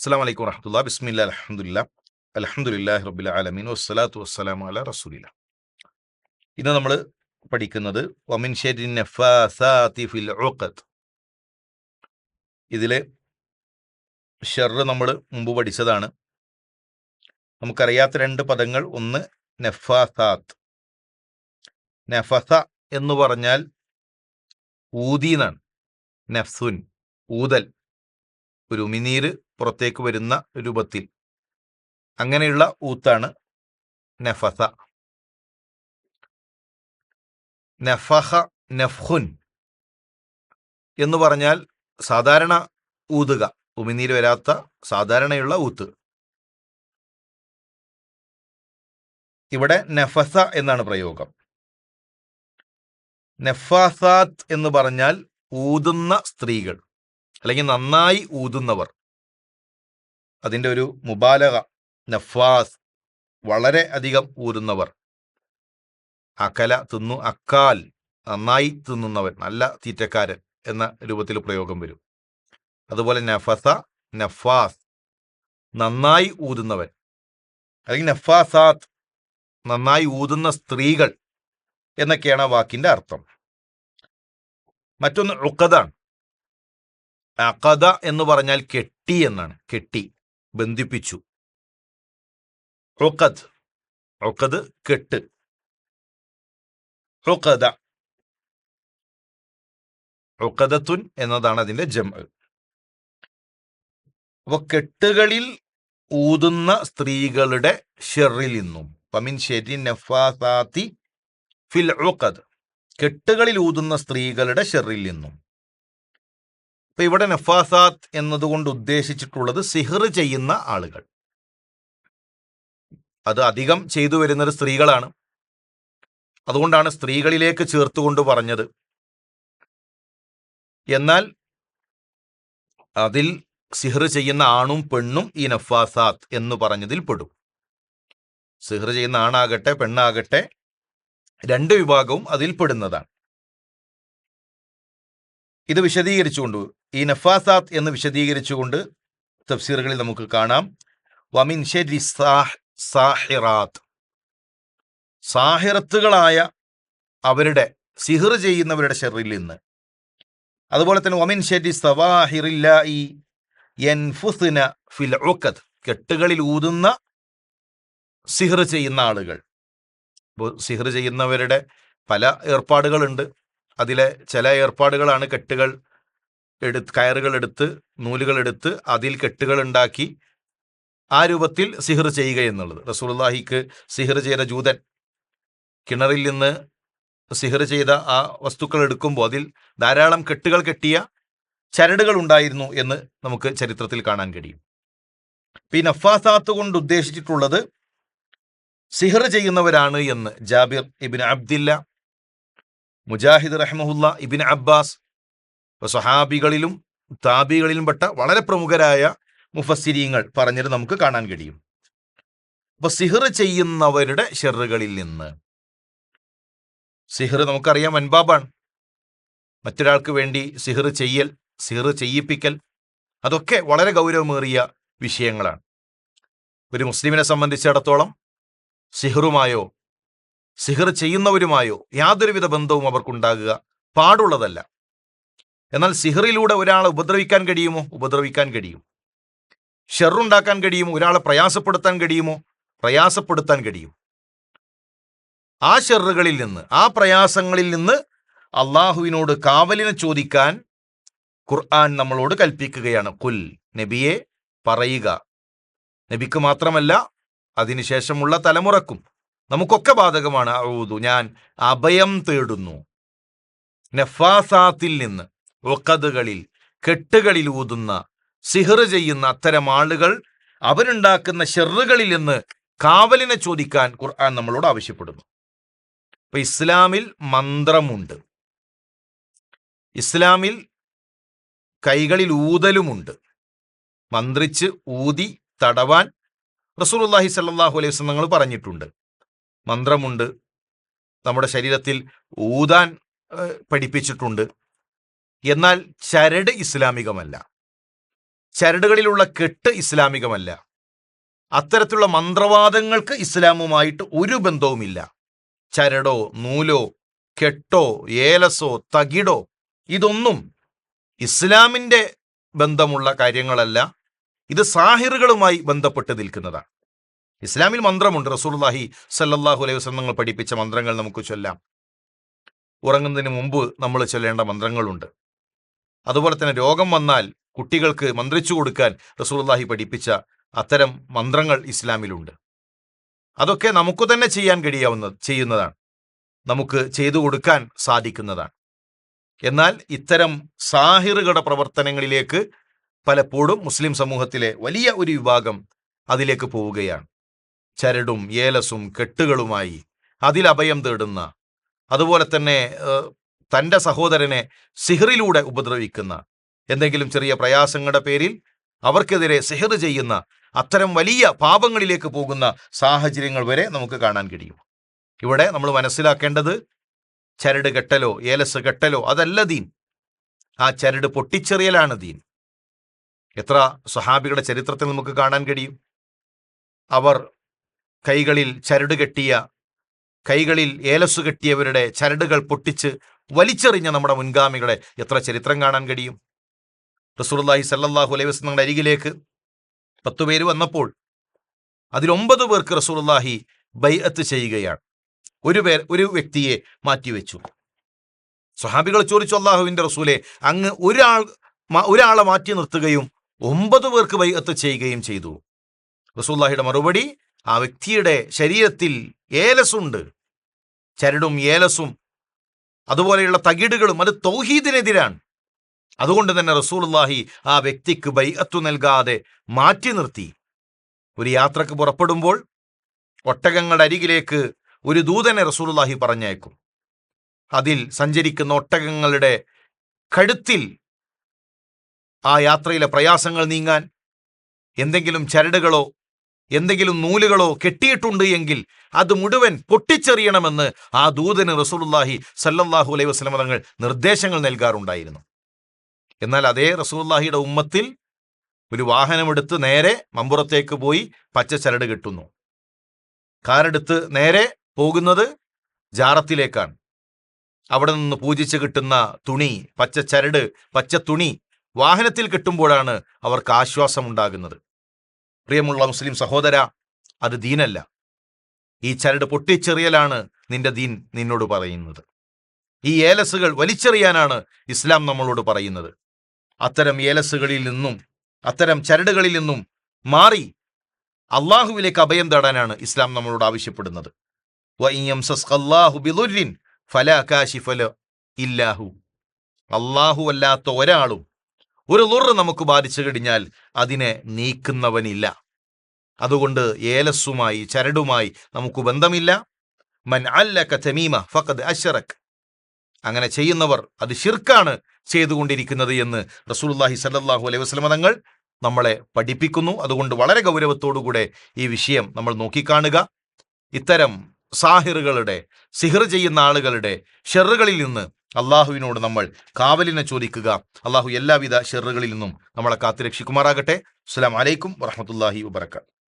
അസ്സാം വലൈക്കും വറഹമുല്ല ബിസ്മില്ല അലഹമുല്ല അലഹമുല്ലാഹി റബുല ആലമീൻ വസ്സലാത്തു വസ്സലാമു അല റസൂലില്ല. ഇന്ന് നമ്മൾ പഠിക്കുന്നത് നഫാസാത്തി ഫിൽ ഉഖദ്. ഇതിലെ ഷെറ് നമ്മൾ മുമ്പ് പഠിച്ചതാണ്. നമുക്കറിയാത്ത രണ്ട് പദങ്ങൾ ഒന്ന് നഫാസാത്ത്. നഫസ എന്ന് പറഞ്ഞാൽ ഊതി എന്നാണ്. നഫ്സുൻ ഊതൽ. ഒരു ഉമിനീര് പുറത്തേക്ക് വരുന്ന രൂപത്തിൽ. അങ്ങനെയുള്ള ഊത്താണ് നഫസ. നഫഹ നഫ്ഹുൻ എന്ന് പറഞ്ഞാൽ സാധാരണ ഊതുക. ഉമിനീര് വരാത്ത സാധാരണയുള്ള ഊത്ത്. ഇവിടെ നഫസ എന്നാണ് പ്രയോഗം. നഫാസാത്ത് എന്ന് പറഞ്ഞാൽ ഊതുന്ന സ്ത്രീകൾ. അല്ലെങ്കിൽ നന്നായി ഊതുന്നവർ. അതിന്റെ ഒരു മുബാലക നഫാസ് വളരെ അധികം ഊതുന്നവർ. അകല തിന്നു അക്കാൽ നന്നായി തിന്നുന്നവൻ നല്ല തീറ്റക്കാരൻ എന്ന രൂപത്തിൽ പ്രയോഗം വരും. അതുപോലെ നഫസ നഫാസ് നന്നായി ഊതുന്നവൻ. അല്ലെങ്കിൽ നഫാസാത്ത് നന്നായി ഊതുന്ന സ്ത്രീകൾ എന്നൊക്കെയാണ് ആ വാക്കിന്റെ അർത്ഥം. മറ്റൊന്ന് ഉക്കതാണ് അക്കഥ എന്ന് പറഞ്ഞാൽ കെട്ടി എന്നാണ്. കെട്ടി ബന്ധിപ്പിച്ചു. ഉഖദ് ഉഖദ് കെട്ട്. ഉഖദ ഉഖദത്തുൻ എന്നതാണ് അതിന്റെ ജം അപ്പൊ കെട്ടുകളിൽ ഊതുന്ന സ്ത്രീകളുടെ ഷെറിൽ നിന്നും പമിൻ ഷെരി നഫാസാത്തി ഫിൽ ഉഖദ് കെട്ടുകളിൽ ഊതുന്ന സ്ത്രീകളുടെ ഷെറിൽ നിന്നും. ഇപ്പൊ ഇവിടെ നഫാസാത്ത് എന്നതുകൊണ്ട് ഉദ്ദേശിച്ചിട്ടുള്ളത് സിഹർ ചെയ്യുന്ന ആളുകൾ. അത് അധികം ചെയ്തു വരുന്നത് സ്ത്രീകളാണ്. അതുകൊണ്ടാണ് സ്ത്രീകളിലേക്ക് ചേർത്തുകൊണ്ട് പറഞ്ഞത്. എന്നാൽ അതിൽ സിഹർ ചെയ്യുന്ന ആണും പെണ്ണും ഈ നഫാസാത്ത് എന്ന് പറഞ്ഞതിൽ പെടും. സിഹർ ചെയ്യുന്ന ആണാകട്ടെ പെണ്ണാകട്ടെ രണ്ട് വിഭാഗവും അതിൽ പെടുന്നതാണ്. ഇത് വിശദീകരിച്ചുകൊണ്ട് ഈ നഫാസാത്ത് എന്ന് വിശദീകരിച്ചുകൊണ്ട് തഫ്സീറുകളിൽ നമുക്ക് കാണാം. വമിൻ ഷെരി സാഹിറാത്ത്. സാഹിറത്തുകളായ അവരുടെ സിഹിർ ചെയ്യുന്നവരുടെ ഷെറിൽ നിന്ന്. അതുപോലെ തന്നെ വമിൻ ഷെരി സവാഹിറില്ലായി ഫിൽ ഉക്കത് കെട്ടുകളിൽ ഊതുന്ന സിഹിർ ചെയ്യുന്ന ആളുകൾ. സിഹിർ ചെയ്യുന്നവരുടെ പല ഏർപ്പാടുകളുണ്ട്. അതിലെ ചില ഏർപ്പാടുകളാണ് കെട്ടുകൾ എടുത്ത് കയറുകൾ എടുത്ത് നൂലുകൾ എടുത്ത് അതിൽ കെട്ടുകൾ ഉണ്ടാക്കി ആ രൂപത്തിൽ സിഹർ ചെയ്യുക എന്നുള്ളത്. റസൂൽഹിക്ക് സിഹർ ചെയ്ത ജൂതൻ കിണറിൽ നിന്ന് സിഹർ ചെയ്ത ആ വസ്തുക്കൾ എടുക്കുമ്പോൾ അതിൽ ധാരാളം കെട്ടുകൾ കെട്ടിയ ചരടുകൾ ഉണ്ടായിരുന്നു എന്ന് നമുക്ക് ചരിത്രത്തിൽ കാണാൻ കഴിയും. ഈ നഫാസാത്ത് കൊണ്ട് ഉദ്ദേശിച്ചിട്ടുള്ളത് സിഹർ ചെയ്യുന്നവരാണ് എന്ന്. ജാബിർ ഇബിൻ അബ്ദില്ല മുജാഹിദ് റഹ്മുല്ല ഇബിൻ അബ്ബാസ് സഹാബികളിലും താബികളിലും പെട്ട വളരെ പ്രമുഖരായ മുഫസ്സിരീങ്ങൾ പറഞ്ഞിട്ട് നമുക്ക് കാണാൻ കഴിയും. അപ്പൊ സിഹർ ചെയ്യുന്നവരുടെ ഷെറുകളിൽ നിന്ന്. സിഹർ നമുക്കറിയാം അൻബാബാണ്. മറ്റൊരാൾക്ക് വേണ്ടി സിഹർ ചെയ്യൽ സിഹർ ചെയ്യിപ്പിക്കൽ അതൊക്കെ വളരെ ഗൗരവമേറിയ വിഷയങ്ങളാണ്. ഒരു മുസ്ലിമിനെ സംബന്ധിച്ചിടത്തോളം സിഹറുമായോ സിഹർ ചെയ്യുന്നവരുമായോ യാതൊരുവിധ ബന്ധവും അവർക്കുണ്ടാകുക പാടുള്ളതല്ല. എന്നാൽ സിഹറിലൂടെ ഒരാളെ ഉപദ്രവിക്കാൻ കഴിയുമോ? ഉപദ്രവിക്കാൻ കഴിയും. ഷെറുണ്ടാക്കാൻ കഴിയുമോ? ഒരാളെ പ്രയാസപ്പെടുത്താൻ കഴിയുമോ? പ്രയാസപ്പെടുത്താൻ കഴിയും. ആ ഷെറുകളിൽ നിന്ന് ആ പ്രയാസങ്ങളിൽ നിന്ന് അള്ളാഹുവിനോട് കാവലിനെ ചോദിക്കാൻ ഖുർആൻ നമ്മളോട് കൽപ്പിക്കുകയാണ്. കുൽ നബിയെ പറയുക. നബിക്ക് മാത്രമല്ല അതിനുശേഷമുള്ള തലമുറക്കും നമുക്കൊക്കെ ബാധകമാണ്. ഊതു ഞാൻ അഭയം തേടുന്നു. നഫാസാത്തിൽ നിന്ന് ഒക്കതുകളിൽ കെട്ടുകളിൽ ഊതുന്ന സിഹർ ചെയ്യുന്ന അത്തരം ആളുകൾ അവരുണ്ടാക്കുന്ന ഷെറുകളിൽ നിന്ന് കാവലിനെ ചോദിക്കാൻ ഖുർആൻ നമ്മളോട് ആവശ്യപ്പെടുന്നു. ഇപ്പൊ ഇസ്ലാമിൽ മന്ത്രമുണ്ട്. ഇസ്ലാമിൽ കൈകളിൽ ഊതലുമുണ്ട്. മന്ത്രിച്ച് ഊതി തടവാൻ റസൂലുല്ലാഹി സല്ലാഹു അലൈഹി വസ്ലം നിങ്ങൾ പറഞ്ഞിട്ടുണ്ട്. മന്ത്രമുണ്ട്. നമ്മുടെ ശരീരത്തിൽ ഊതാൻ പഠിപ്പിച്ചിട്ടുണ്ട്. എന്നാൽ ചരട് ഇസ്ലാമികമല്ല. ചരടുകളിലുള്ള കെട്ട് ഇസ്ലാമികമല്ല. അത്തരത്തിലുള്ള മന്ത്രവാദങ്ങൾക്ക് ഇസ്ലാമുമായിട്ട് ഒരു ബന്ധവുമില്ല. ചരടോ നൂലോ കെട്ടോ ഏലസോ തകിടോ ഇതൊന്നും ഇസ്ലാമിന്റെ ബന്ധമുള്ള കാര്യങ്ങളല്ല. ഇത് സാഹിറുകളുമായി ബന്ധപ്പെട്ട് നിൽക്കുന്നതാണ്. ഇസ്ലാമിൽ മന്ത്രമുണ്ട്. റസൂർലാഹി സല്ലാഹു അലൈഹി വസ്ലം നിങ്ങൾ പഠിപ്പിച്ച മന്ത്രങ്ങൾ നമുക്ക് ചൊല്ലാം. ഉറങ്ങുന്നതിന് മുമ്പ് നമ്മൾ ചൊല്ലേണ്ട മന്ത്രങ്ങളുണ്ട്. അതുപോലെ തന്നെ രോഗം വന്നാൽ കുട്ടികൾക്ക് മന്ത്രിച്ചു കൊടുക്കാൻ റസൂലുള്ളാഹി പഠിപ്പിച്ച അത്തരം മന്ത്രങ്ങൾ ഇസ്ലാമിലുണ്ട്. അതൊക്കെ നമുക്ക് തന്നെ ചെയ്യാൻ കഴിയാവുന്ന ചെയ്യുന്നതാണ്. നമുക്ക് ചെയ്തു കൊടുക്കാൻ സാധിക്കുന്നതാണ്. എന്നാൽ ഇത്തരം സാഹിറുകളുടെ പ്രവർത്തനങ്ങളിലേക്ക് പലപ്പോഴും മുസ്ലിം സമൂഹത്തിലെ വലിയ ഒരു വിഭാഗം അതിലേക്ക് പോവുകയാണ്. ചരടും ഏലസും കെട്ടുകളുമായി അതിലഭയം തേടുന്ന അതുപോലെ തന്നെ തന്റെ സഹോദരനെ സിഹറിലൂടെ ഉപദ്രവിക്കുന്ന എന്തെങ്കിലും ചെറിയ പ്രയാസങ്ങളുടെ പേരിൽ അവർക്കെതിരെ സിഹർ ചെയ്യുന്ന അത്തരം വലിയ പാപങ്ങളിലേക്ക് പോകുന്ന സാഹചര്യങ്ങൾ വരെ നമുക്ക് കാണാൻ കഴിയും. ഇവിടെ നമ്മൾ മനസ്സിലാക്കേണ്ടത് ചരട് കെട്ടലോ ഏലസ് കെട്ടലോ അതല്ല ദീൻ. ആ ചരട് പൊട്ടിച്ചെറിയലാണ് ദീൻ. എത്ര സ്വഹാബികളുടെ ചരിത്രത്തിൽ നമുക്ക് കാണാൻ കഴിയും. അവർ കൈകളിൽ ചരട് കെട്ടിയ കൈകളിൽ ഏലസ് കെട്ടിയവരുടെ ചരടുകൾ പൊട്ടിച്ച് വലിച്ചെറിഞ്ഞ നമ്മുടെ മുൻഗാമികളെ എത്ര ചരിത്രം കാണാൻ കഴിയും? റസൂലുള്ളാഹി സല്ലാഹു അലൈഹി വസ്ലങ്ങളുടെ അരികിലേക്ക് പത്തു പേര് വന്നപ്പോൾ അതിൽ ഒമ്പത് പേർക്ക് റസൂലുള്ളാഹി ബൈഅത്ത് ചെയ്യുകയാണ്. ഒരു പേർ ഒരു വ്യക്തിയെ മാറ്റിവെച്ചു. സ്വഹാബികൾ ചോദിച്ചു അള്ളാഹുവിന്റെ റസൂലെ അങ്ങ് ഒരാൾ ഒരാളെ മാറ്റി നിർത്തുകയും ഒമ്പത് പേർക്ക് ബൈഅത്ത് ചെയ്യുകയും ചെയ്തു. റസൂല്ലാഹിയുടെ മറുപടി ആ വ്യക്തിയുടെ ശരീരത്തിൽ ഏലസുണ്ട്. ചരടും ഏലസും അതുപോലെയുള്ള തകിടുകളും അത് തൗഹീദിനെതിരാണ്. അതുകൊണ്ട് തന്നെ റസൂലുള്ളാഹി ആ വ്യക്തിക്ക് ബൈഅത്തു നൽകാതെ മാറ്റി നിർത്തി. ഒരു യാത്രയ്ക്ക് പുറപ്പെടുമ്പോൾ ഒട്ടകങ്ങളുടെ അരികിലേക്ക് ഒരു ദൂതനെ റസൂലുള്ളാഹി പറഞ്ഞയക്കും. അതിൽ സഞ്ചരിക്കുന്ന ഒട്ടകങ്ങളുടെ കഴുത്തിൽ ആ യാത്രയിലെ പ്രയാസങ്ങൾ നീങ്ങാൻ എന്തെങ്കിലും ചരടുകളോ എന്തെങ്കിലും നൂലുകളോ കെട്ടിയിട്ടുണ്ട് എങ്കിൽ അത് മുഴുവൻ പൊട്ടിച്ചെറിയണമെന്ന് ആ ദൂതന് റസൂലുള്ളാഹി സല്ലല്ലാഹു അലൈഹി വസല്ലം തങ്ങൾ നിർദ്ദേശങ്ങൾ നൽകാറുണ്ടായിരുന്നു. എന്നാൽ അതേ റസൂലുള്ളാഹിയുടെ ഉമ്മത്തിൽ ഒരു വാഹനമെടുത്ത് നേരെ മമ്പുറത്തേക്ക് പോയി പച്ച ചരട് കെട്ടുന്നു. കാറെടുത്ത് നേരെ പോകുന്നത് ജാറത്തിലേക്കാണ്. അവിടെ നിന്ന് പൂജിച്ച് കിട്ടുന്ന തുണി പച്ച ചരട് പച്ച തുണി വാഹനത്തിൽ കിട്ടുമ്പോഴാണ് അവർക്ക് ആശ്വാസം ഉണ്ടാകുന്നത് പ്രിയമുള്ള മുസ്ലിം സഹോദര അത് ദീനല്ല. ഈ ചരട് പൊട്ടിച്ചെറിയലാണ് നിന്റെ ദീൻ നിന്നോട് പറയുന്നത്. ഈ ഏലസുകൾ വലിച്ചെറിയാനാണ് ഇസ്ലാം നമ്മളോട് പറയുന്നത്. അത്തരം ഏലസുകളിൽ നിന്നും അത്തരം ചരടുകളിൽ നിന്നും മാറി അള്ളാഹുവിലേക്ക് അഭയം തേടാനാണ് ഇസ്ലാം നമ്മളോട് ആവശ്യപ്പെടുന്നത്. അള്ളാഹു അല്ലാത്ത ഒരാളും ഒരു ലുറ് നമുക്ക് ബാധിച്ചു കഴിഞ്ഞാൽ അതിനെ നീക്കുന്നവനില്ല. അതുകൊണ്ട് ഏലസുമായി ചരടുമായി നമുക്ക് ബന്ധമില്ല. മൻ അല്ലക്ക തമീമ ഫഖദ് അഷറക് അങ്ങനെ ചെയ്യുന്നവർ അത് ഷിർക്കാണ് ചെയ്തുകൊണ്ടിരിക്കുന്നത് എന്ന് റസൂലുള്ളാഹി സല്ലാഹു അലൈഹി വസ്ലമ തങ്ങൾ നമ്മളെ പഠിപ്പിക്കുന്നു. അതുകൊണ്ട് വളരെ ഗൗരവത്തോടുകൂടെ ഈ വിഷയം നമ്മൾ നോക്കിക്കാണുക. ഇത്തരം സാഹിറുകളുടെ സിഹർ ചെയ്യുന്ന ആളുകളുടെ ഷെറുകളിൽ നിന്ന് അള്ളാഹുവിനോട് നമ്മൾ കാവലിനെ ചോദിക്കുക. അള്ളാഹു എല്ലാവിധ ഷെറുകളിൽ നിന്നും നമ്മളെ കാത്തുരക്ഷിക്കുമാറാകട്ടെ. അസ്സലാമു അലൈക്കും വറഹ്മത്തുള്ളാഹി വബറകാതുഹു